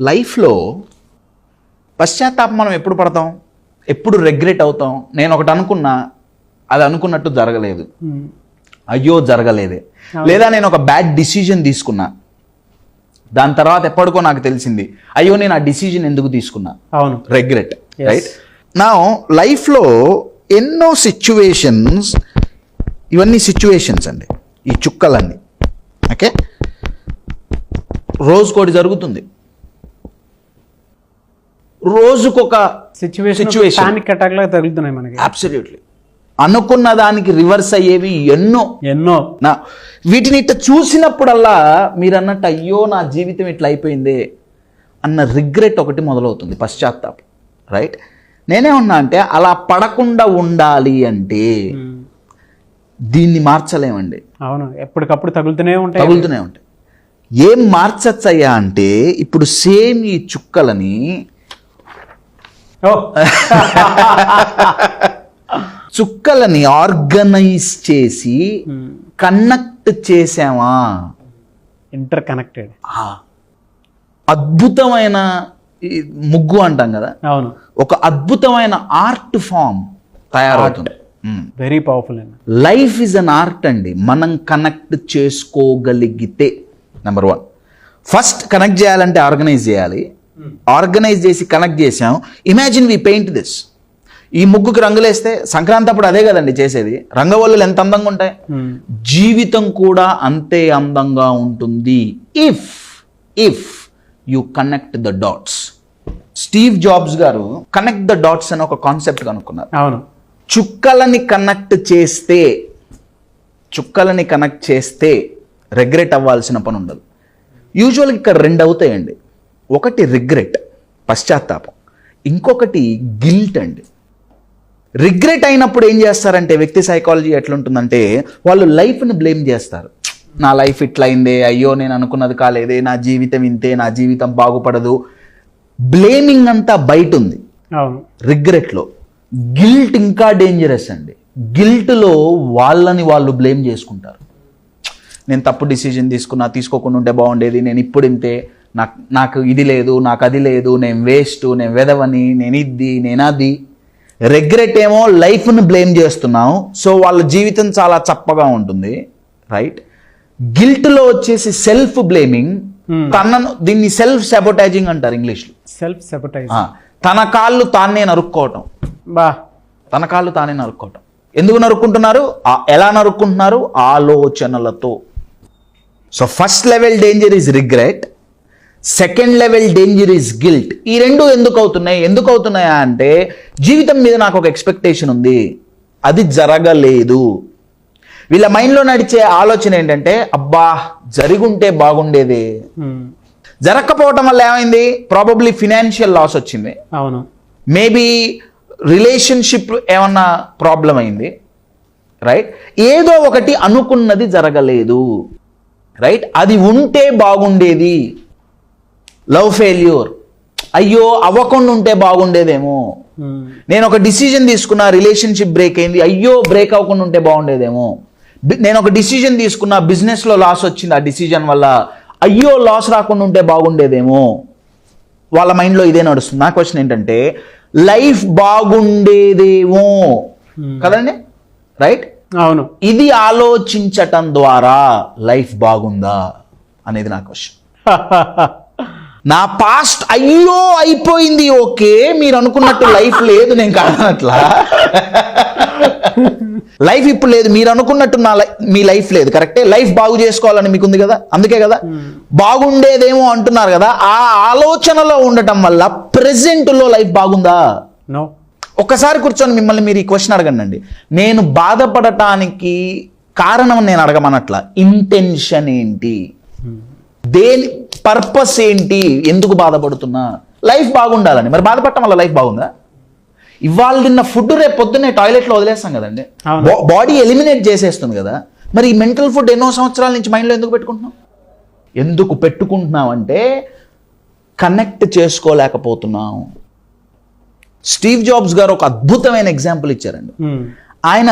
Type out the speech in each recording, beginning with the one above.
లైఫ్లో పశ్చాత్తాపం మనం ఎప్పుడు పడతాం? ఎప్పుడు రెగ్రెట్ అవుతాం? నేను ఒకటి అనుకున్నా అది అనుకున్నట్టు జరగలేదు. ఉమ్. అయ్యో జరగలేదే. లేదా నేను ఒక బ్యాడ్ డిసిజన్ తీసుకున్నా. దాని తర్వాత ఎప్పటికో నాకు తెలిసింది అయ్యో నేను ఆ డిసిజన్ ఎందుకు తీసుకున్నా? అవును. రెగ్రెట్. రైట్ నా లైఫ్లో ఎన్నో సిచ్యువేషన్స్ ఇవన్నీ సిచ్యువేషన్స్ అండి. ఈ చుక్కలన్నీ. ఓకే రోజుకోటి జరుగుతుంది. రోజుకొక సిచ్యువేషన్ Situation. పానిక్ అటాక్ లాగా తగులుతున్నాయి మనకి. అబ్సల్యూట్లీ అనుకున్న దానికి రివర్స్ అయ్యేవి ఎన్నో. ఎన్నో. నా వీటిని ఇట్లా చూసినప్పుడల్లా మీరు అన్నట్టు అయ్యో నా జీవితం ఇట్లా అయిపోయిందే అన్న రిగ్రెట్ ఒకటి మొదలవుతుంది పశ్చాత్తాపం రైట్ నేనే ఉన్నా అంటే అలా పడకుండా ఉండాలి అంటే ఉమ్. దీన్ని మార్చలేమండి. అవును ఎప్పటికప్పుడు తగులుతూనే ఉంటాయి. తగులుతూనే ఉంటాయి. ఏం మార్చచ్చయ్యా అంటే ఇప్పుడు సేమ్ ఈ చుక్కలని చుక్కలని ఆర్గనైజ్ చేసి కనెక్ట్ చేసామా? ఇంటర్ కనెక్టెడ్ అద్భుతమైన ముగ్గు అంటాం కదా? అవును. ఒక అద్భుతమైన ఆర్ట్ ఫామ్ తయారవుతుంది. వెరీ పవర్ఫుల్ అండి. లైఫ్ ఇస్ అన్ ఆర్ట్ అండి. మనం కనెక్ట్ చేసుకోగలిగితే నెంబర్ వన్ ఫస్ట్ కనెక్ట్ చేయాలంటే ఆర్గనైజ్ చేయాలి. ఆర్గనైజ్ చేసి కనెక్ట్ చేసాం ఇమాజిన్ వి పెయింట్ దిస్. ఈ ముగ్గుకి రంగులేస్తే సంక్రాంతి అప్పుడు అదే కదండి చేసేది. రంగవల్లులు ఎంత అందంగా ఉంటాయి? ఉమ్. జీవితం కూడా అంతే అందంగా ఉంటుంది. If if you connect the dots Steve Jobs గారు కనెక్ట్ ద డాట్స్ అని ఒక కాన్సెప్ట్ కనుక్కున్నారు. అవును. చుక్కలని కనెక్ట్ చేస్తే చుక్కలని కనెక్ట్ చేస్తే రిగ్రెట్ అవ్వాల్సిన పని ఉండదు. యూజువల్గా ఇక్కడ రెండు అవుతాయండి. ఒకటి రిగ్రెట్ పశ్చాత్తాపం. ఇంకొకటి గిల్ట్ అండి. రిగ్రెట్ అయినప్పుడు ఏం చేస్తారంటే వ్యక్తి సైకాలజీ ఎట్లుంటుందంటే వాళ్ళు లైఫ్ని బ్లేమ్ చేస్తారు. నా లైఫ్ ఇట్లా అయిందే అయ్యో నేను అనుకున్నది కాలేదే నా జీవితం ఇంతే నా జీవితం బాగుపడదు. బ్లేమింగ్ అంతా బయట ఉంది రిగ్రెట్లో. గిల్ట్ ఇంకా డేంజరస్ అండి. గిల్ట్లో వాళ్ళని వాళ్ళు బ్లేమ్ చేసుకుంటారు. నేను తప్పు డిసిజన్ తీసుకున్నా తీసుకోకుండా ఉంటే బాగుండేది నేను ఇప్పుడు ఇంతే నాకు నాకు ఇది లేదు నాకు అది లేదు నేను వేస్ట్ నేను వెదవని నేను ఇది నేను అది. రిగ్రెట్ ఏమో లైఫ్ను బ్లేమ్ చేస్తున్నాం సో వాళ్ళ జీవితం చాలా చప్పగా ఉంటుంది రైట్ గిల్ట్లో వచ్చేసి సెల్ఫ్ బ్లేమింగ్ తనను దీన్ని సెల్ఫ్ సెబోటైజింగ్ అంటారు ఇంగ్లీష్లో. సెల్ఫ్ సెపటైజ్ ఆ, తన కాళ్ళు తానే నరుక్కోవటం. బా. తన కాళ్ళు తానే నరుక్కోవటం. ఎందుకు నరుక్కుంటున్నారు? ఎలా నరుక్కుంటున్నారు? ఆలోచనలతో. So first level danger is regret second level danger is guilt ఈ రెండు ఎందుకు అవుతున్నాయి? ఎందుకు అవుతున్నాయా అంటే జీవితం మీద నాకు ఒక ఎక్స్పెక్టేషన్ ఉంది. అది జరగలేదు. వీళ్ళ మైండ్లో నడిచే ఆలోచన ఏంటంటే అబ్బా జరిగుంటే బాగుండేది. జరగకపోవటం వల్ల ఏమైంది? ప్రాబబ్లీ ఫినాన్షియల్ లాస్ వచ్చింది. అవును. మేబీ రిలేషన్షిప్ ఏమన్నా ప్రాబ్లం అయింది. రైట్ ఏదో ఒకటి అనుకున్నది జరగలేదు. రైట్ అది ఉంటే బాగుండేది. Love failure. అయ్యో అవ్వకుండా ఉంటే బాగుండేదేమో. ఉమ్. నేను ఒక డిసిజన్ తీసుకున్నా రిలేషన్షిప్ బ్రేక్ అయింది. అయ్యో బ్రేక్ అవ్వకుండా ఉంటే బాగుండేదేమో. నేను ఒక డిసిజన్ తీసుకున్నా బిజినెస్లో లాస్ వచ్చింది. ఆ డిసిజన్ వల్ల అయ్యో లాస్ రాకుండా ఉంటే బాగుండేదేమో. వాళ్ళ మైండ్లో ఇదే నడుస్తుంది. నా క్వశ్చన్ ఏంటంటే లైఫ్ బాగుండేదేమో. కదండి? రైట్? అవును. ఇది ఆలోచించటం ద్వారా లైఫ్ బాగుందా? అనేది నా క్వశ్చన్. నా పాస్ట్ అయ్యో అయిపోయింది ఓకే మీరు అనుకున్నట్టు లైఫ్ లేదు నేను కాదనట్లా లైఫ్ ఇప్పుడు లేదు మీరు అనుకున్నట్టు నా మీ లైఫ్ లేదు కరెక్టే లైఫ్ బాగు చేసుకోవాలని మీకు ఉంది కదా అందుకే కదా? బాగుండేదేమో అంటున్నారు కదా ఆ ఆలోచనలో ఉండటం వల్ల present లో లైఫ్ బాగుందా ఒక్కసారి కూర్చొని మిమ్మల్ని మీరు ఈ క్వశ్చన్ అడగండి నేను బాధపడటానికి కారణం నేను అడగమనట్ల. ఇంటెన్షన్ ఏంటి? దేని పర్పస్ ఏంటి? ఎందుకు బాధపడుతున్నా? లైఫ్ బాగుండాలని. మరి బాధపడటం వల్ల లైఫ్ బాగుందా? ఇవాళ తిన్న ఫుడ్ రేపు పొద్దున్నే టాయిలెట్లో వదిలేస్తాం కదండి. బాడీ ఎలిమినేట్ చేసేస్తుంది కదా. మరి ఈ మెంటల్ ఫుడ్ ఎన్నో సంవత్సరాల నుంచి మైండ్లో ఎందుకు పెట్టుకుంటున్నాం? ఎందుకు పెట్టుకుంటున్నాం అంటే కనెక్ట్ చేసుకోలేకపోతున్నాం. స్టీవ్ జాబ్స్ గారు ఒక అద్భుతమైన ఎగ్జాంపుల్ ఇచ్చారండి. ఆయన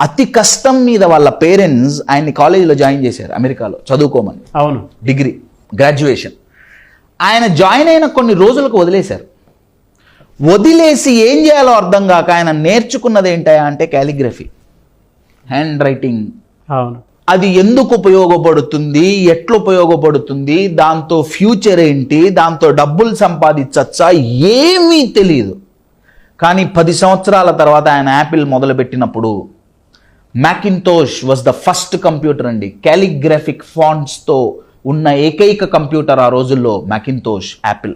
అతి కష్టం మీద వాళ్ళ పేరెంట్స్ ఆయన్ని కాలేజీలో జాయిన్ చేశారు అమెరికాలో చదువుకోమని. అవును. డిగ్రీ. గ్రాడ్యుయేషన్ ఆయన జాయిన్ అయిన కొన్ని రోజులకు వదిలేశారు. వదిలేసి ఏం చేయాలో అర్థం కాక ఆయన నేర్చుకున్నది ఏంటయా అంటే క్యాలిగ్రఫీ హ్యాండ్ రైటింగ్ అవును. అది ఎందుకు ఉపయోగపడుతుంది? ఎట్లా ఉపయోగపడుతుంది? దాంతో ఫ్యూచర్ ఏంటి? దాంతో డబ్బులు సంపాదించచ్చా? ఏమీ తెలియదు కానీ పది సంవత్సరాల తర్వాత ఆయన యాపిల్ మొదలుపెట్టినప్పుడు Macintosh was the first computer అండి. క్యాలిగ్రాఫిక్ ఫాంట్స్తో ఉన్న ఏకైక కంప్యూటర్ ఆ రోజుల్లో మ్యాకింతోష్ యాపిల్